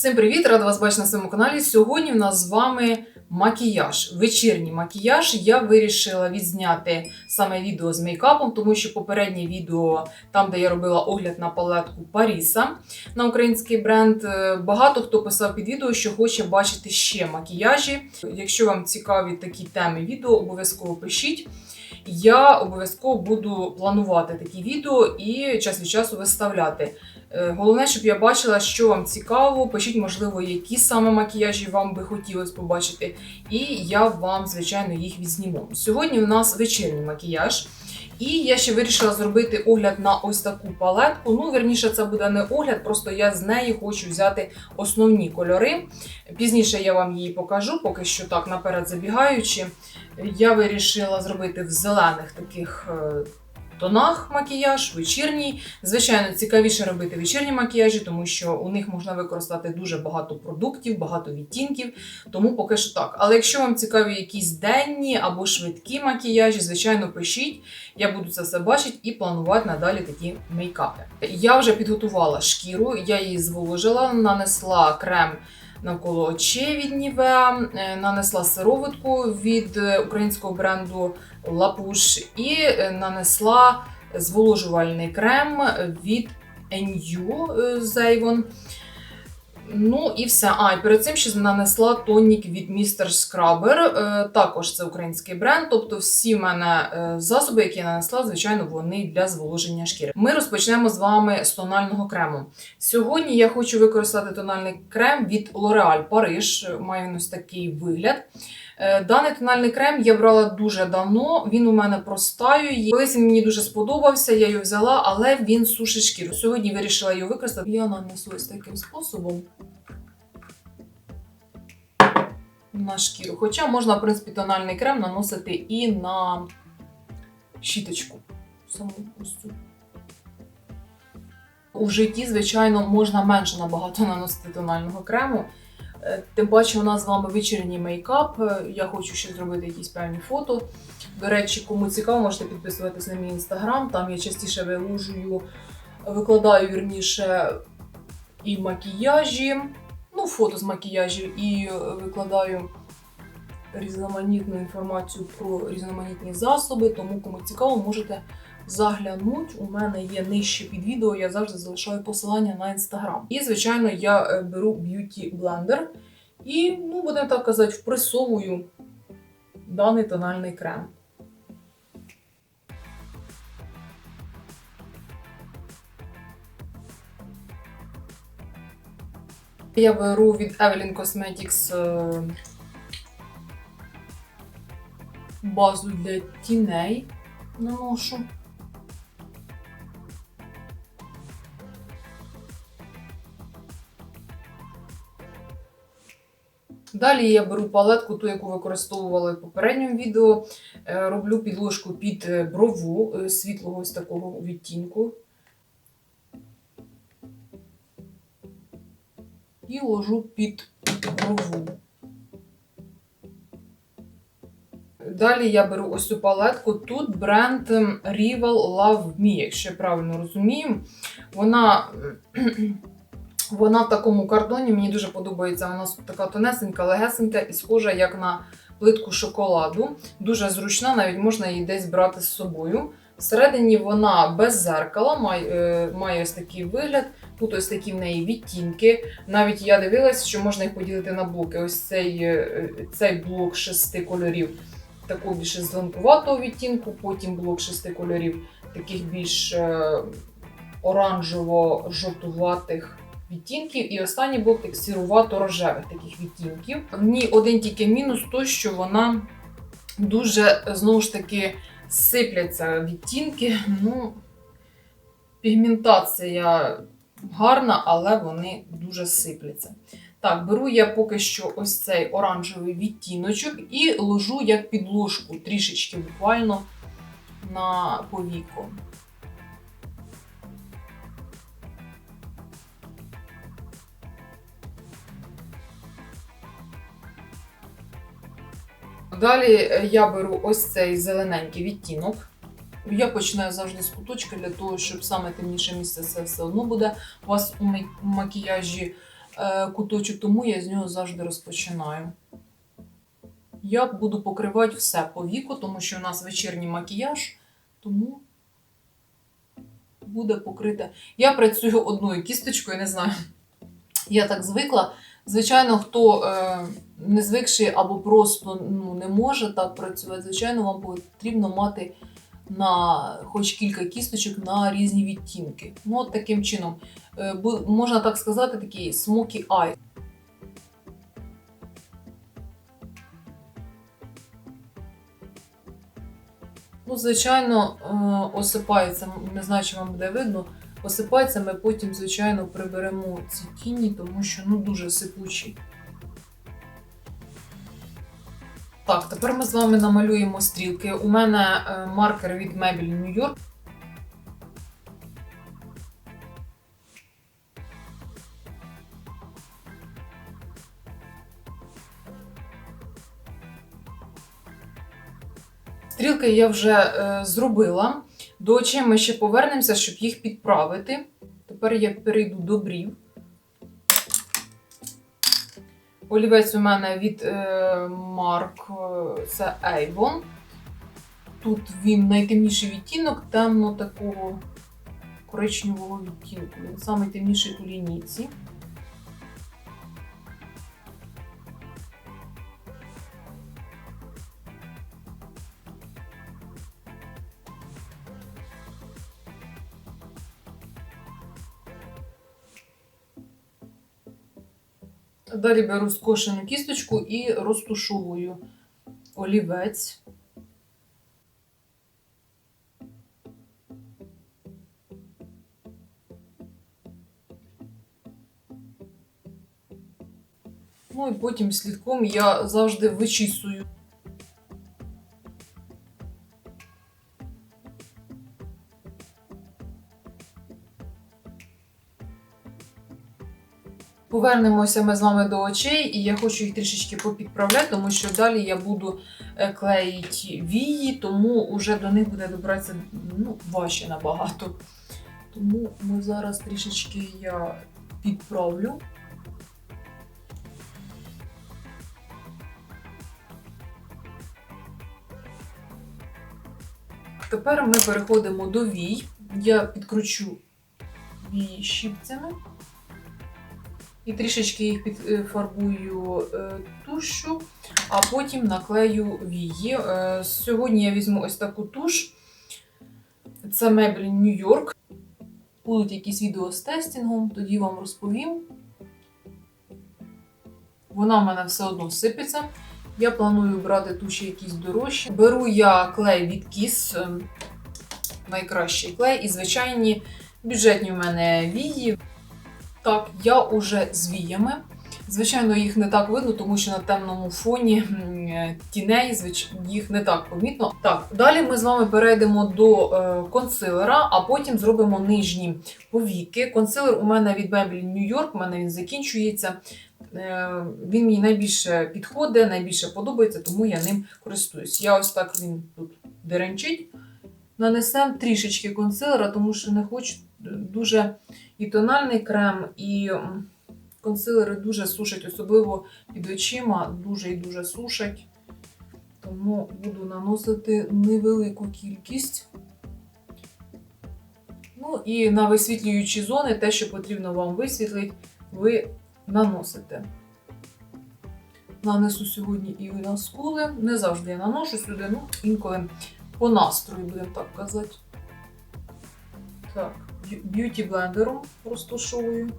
Всім привіт! Рада вас бачити на своєму каналі. Сьогодні в нас з вами макіяж, вечірній макіяж. Я вирішила відзняти саме відео з мейкапом, тому що попереднє відео, там де я робила огляд на палетку Паріса на український бренд. е, Багато хто писав під відео, що хоче бачити ще макіяжі. Якщо вам цікаві такі теми відео, обов'язково пишіть. Я обов'язково буду планувати такі відео і час від часу виставляти. Е, Головне, щоб я бачила, що вам цікаво. Пишіть, можливо, які саме макіяжі вам би хотілося побачити, і я вам, звичайно, їх відзніму. Сьогодні у нас вечірній макіяж. І я ще вирішила зробити огляд на ось таку палетку. Ну, верніше, це буде не огляд, просто я з неї хочу взяти основні кольори. Пізніше я вам її покажу, поки що так наперед забігаючи. Я вирішила зробити в зелених таких е, тонах макіяж, вечірній. Звичайно, цікавіше робити вечірні макіяжі, тому що у них можна використати дуже багато продуктів, багато відтінків. Тому поки що так. Але якщо вам цікаві якісь денні або швидкі макіяжі, звичайно, пишіть. Я буду це все бачити і планувати надалі такі мейкапи. Я вже підготувала шкіру, я її зволожила, нанесла крем. Навколо очей від Nivea, е, нанесла сироватку від е, українського бренду Лапуш і е, нанесла зволожувальний крем від NU Zavon. Ну і все. А, і перед цим ще нанесла тонік від Mr. Scrubber. Е, також це український бренд. Тобто, всі в мене е, засоби, які я нанесла, звичайно, вони для зволоження шкіри. Ми розпочнемо з вами з тонального крему. Сьогодні я хочу використати тональний крем від L'Oréal Paris. Має він ось такий вигляд. Е, Даний тональний крем я брала дуже давно. Він у мене простаює. Колись він мені дуже сподобався, я його взяла, але він сушить шкіру. Сьогодні вирішила його використати. Я нанесу ось таким способом на шкіру. Хоча можна, в принципі, тональний крем наносити і на щіточку. Саму ось цю. У житті, звичайно, можна менше набагато наносити тонального крему. Е, Тим паче, у нас з вами вечірній мейкап. Е, Я хочу ще зробити якісь певні фото. До речі, кому цікаво, можете підписуватись на мій інстаграм. Там я частіше вилужую, викладаю вірніше і макіяжі, ну, фото з макіяжів, і е, викладаю різноманітну інформацію про різноманітні засоби. Тому, кому цікаво, можете заглянути. У мене є нижче під відео, я завжди залишаю посилання на інстаграм. І, звичайно, я е, беру б'юті блендер і, ну, будемо так казати, впресовую даний тональний крем. Я беру від Evelyn Cosmetics е, базу для тіней наношу. Далі я беру палетку, ту, яку використовувала в попередньому відео. Е, Роблю підложку під е, брову е, світлого ось такого відтінку. І ложу під брову. Далі я беру ось цю палетку. Тут бренд Rival Love Me, якщо я правильно розумію. Вона, вона в такому картоні, мені дуже подобається. Вона така тонесенька, легесенька і схожа як на плитку шоколаду. Дуже зручна, навіть можна її десь брати з собою. Всередині вона без зеркала, має, е, має ось такий вигляд. Тут ось такі в неї відтінки. Навіть я дивилась, що можна їх поділити на блоки. Ось цей, е, цей блок шести кольорів такого більше зеленкуватого відтінку, потім блок шести кольорів, таких більш е, оранжево-жовтуватих відтінків. І останній блок так сірувато-рожевих таких відтінків. В ній один тільки мінус то, що вона дуже знову ж таки сипляться відтінки. Ну, пігментація гарна, але вони дуже сипляться. Так, беру я поки що ось цей оранжевий відтіночок і ложу як підложку трішечки буквально на повіку. Далі е, я беру ось цей зелененький відтінок. Я починаю завжди з куточка для того, щоб саме темніше місце це все одно буде у вас у макіяжі. е, куточок, тому я з нього завжди розпочинаю. Я буду покривати все по віку, тому що у нас вечірній макіяж, тому буде покрите. Я працюю одною кісточкою, не знаю. Я так звикла. Звичайно, хто е, не звикший або просто ну, не може так працювати, звичайно, вам потрібно мати на хоч кілька кісточок на різні відтінки. Ну, от таким чином. Е, можна так сказати, такий smoky eye. Ну, звичайно, е, осипається, не знаю, чи вам буде видно. Осипається, ми потім, звичайно, приберемо ці тіні, тому що ну, дуже сипучі. Так, тепер ми з вами намалюємо стрілки. У мене е, маркер від Maybelline York. Стрілки я вже е, зробила. До очей ми ще повернемося, щоб їх підправити. Тепер я перейду до брів. Олівець у мене від е, е, це Avon. Тут він найтемніший відтінок, темно такого коричневого відтінку. Він найтемніший у лінійці. Далі беру скошену кісточку і розтушовую олівець. Ну і потім слідком я завжди вичісую. Повернемося ми з вами до очей, і я хочу їх трішечки попідправляти, тому що далі я буду е, клеїти вії, тому вже до них буде добратися ну, важче набагато. Тому ми зараз трішечки я підправлю. Тепер ми переходимо до вій. Я підкручу вії щіпцями. І трішечки їх підфарбую е, тушю, а потім наклею вії. Е, Сьогодні я візьму ось таку туш. Це New York. Будуть якісь відео з тестінгом, тоді вам розповім. Вона в мене все одно сипеться. Я планую брати туші якісь дорожчі. Беру я клей від е, найкращий клей, і звичайні бюджетні в мене вії. Так, я уже з віями. Звичайно, їх не так видно, тому що на темному фоні тіней їх не так помітно. Так, далі ми з вами перейдемо до е, консилера, а потім зробимо нижні повіки. Консилер у мене від Maybelline York, у мене він закінчується. Е, він мені найбільше підходить, найбільше подобається, тому я ним користуюсь. Я ось так він тут деренчить. Нанесемо трішечки консилера, тому що не хочу дуже і тональний крем, і консилери дуже сушать, особливо під очима, дуже і дуже сушать. Тому буду наносити невелику кількість. Ну і на висвітлюючі зони, те, що потрібно вам висвітлити, ви наносите. Нанесу сьогодні і на скули. Не завжди я наношу сюди, ну, інколи по настрою, будемо так казати. Так, б'юті блендером розташовую.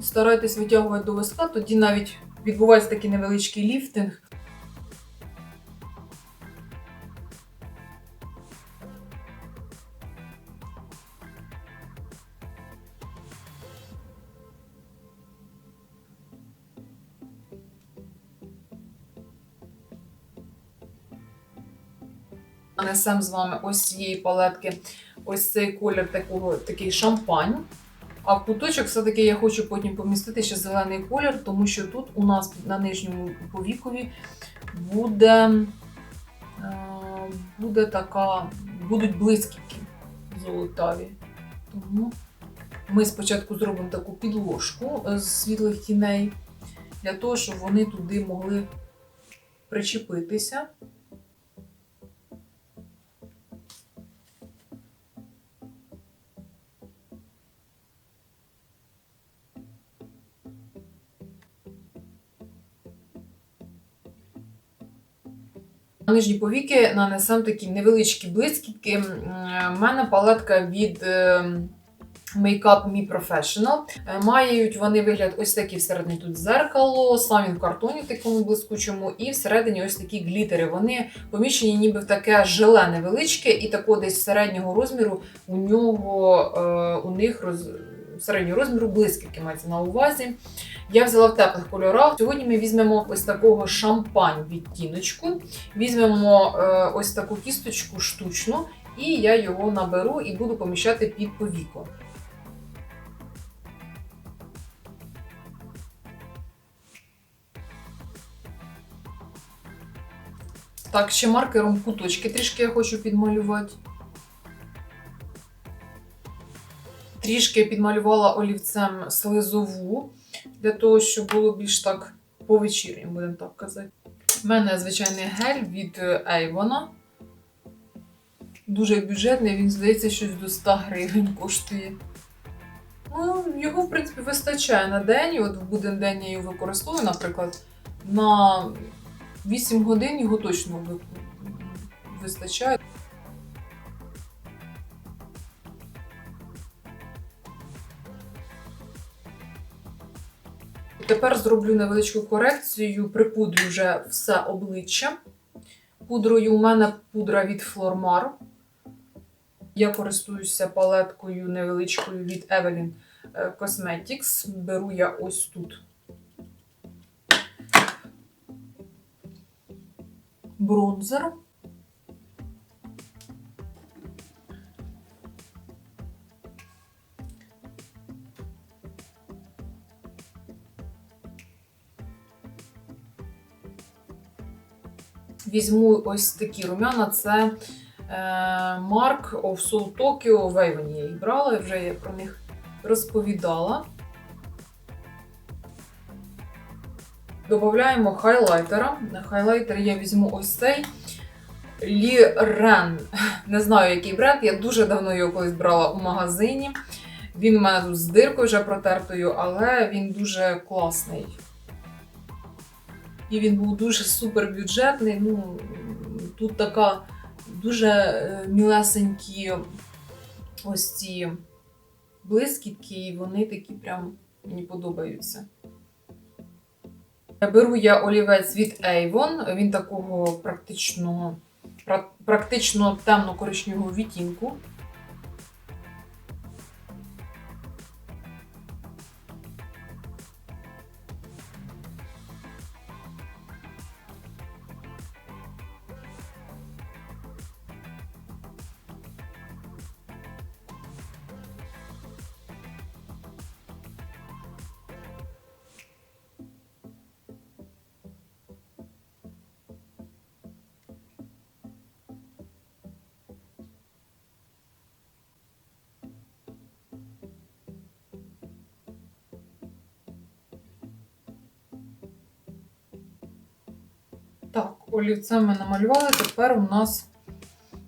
Старайтесь витягувати до виска, тоді навіть відбувається такий невеличкий ліфтинг. Нанесемо з вами ось цієї палетки ось цей колір такого, такий шампань. А в куточок все-таки я хочу потім помістити ще зелений колір, тому що тут у нас на нижньому повікові буде, е, буде така, будуть блискітки золотаві. Тому ми спочатку зробимо таку підложку е, з світлих тіней, для того, щоб вони туди могли причепитися. Нижні повіки нанесемо такі невеличкі блискітки. У мене палетка від е, Makeup Me Professional. Е, Мають вони вигляд ось такий всередині тут дзеркало, сам він в картоні такому блискучому, і всередині ось такі глітери. Вони поміщені ніби в таке желе невеличке, і тако десь середнього розміру у нього е, у них роз... середнього розміру блискітки мається на увазі. Я взяла в теплих кольорах. Сьогодні ми візьмемо ось такого шампань відтіночку. Візьмемо е, ось таку кісточку штучну, і я його наберу і буду поміщати під повіку. Так, ще маркером куточки трішки я хочу підмалювати. Трішки підмалювала олівцем слизову, для того, щоб було більш так по вечірньому, будемо так казати. У мене звичайний гель від Avon. Дуже бюджетний, він здається, щось до 100 гривень коштує. Ну, його, в принципі, вистачає на день. І От в буден день я його використовую, наприклад, на 8 годин його точно вистачає. Тепер зроблю невеличку корекцію, припудрю вже все обличчя. Пудрою у мене пудра від Flormar. Я користуюся палеткою невеличкою від Evelyn е, Cosmetics. Беру я ось тут бронзер. Візьму ось такі рум'яна. Це е, Mark of Soul Tokyo в Avon я їх брала, вже я про них розповідала. Додаємо хайлайтера. На хайлайтер я візьму ось цей Liren. Не знаю, який бренд. Я дуже давно його колись брала у магазині. Він у мене тут з диркою вже протертою, але він дуже класний. І він був дуже супер бюджетний. Ну, тут така дуже е, мілесенькі ось ці блискітки, і вони такі прям мені подобаються. Беру я олівець від Avon, він такого практично, практично темно-коричневого відтінку. Олівцем ми намалювали. Тепер у нас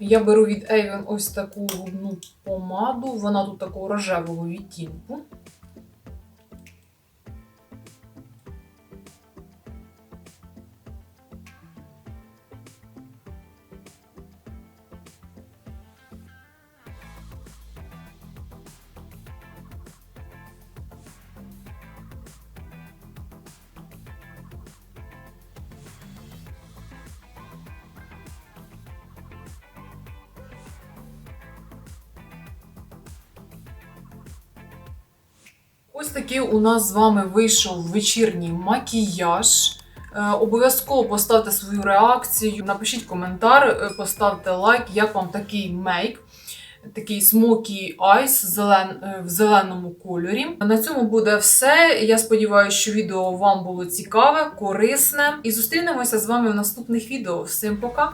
я беру від Avon ось таку губну помаду. Вона тут такого рожевого відтінку. Ось такий у нас з вами вийшов вечірній макіяж. Е, Обов'язково поставте свою реакцію, напишіть коментар, е, поставте лайк, як вам такий мейк. Такий смокі айс е, в зеленому кольорі. На цьому буде все. Я сподіваюся, що відео вам було цікаве, корисне. І зустрінемося з вами в наступних відео. Всім пока!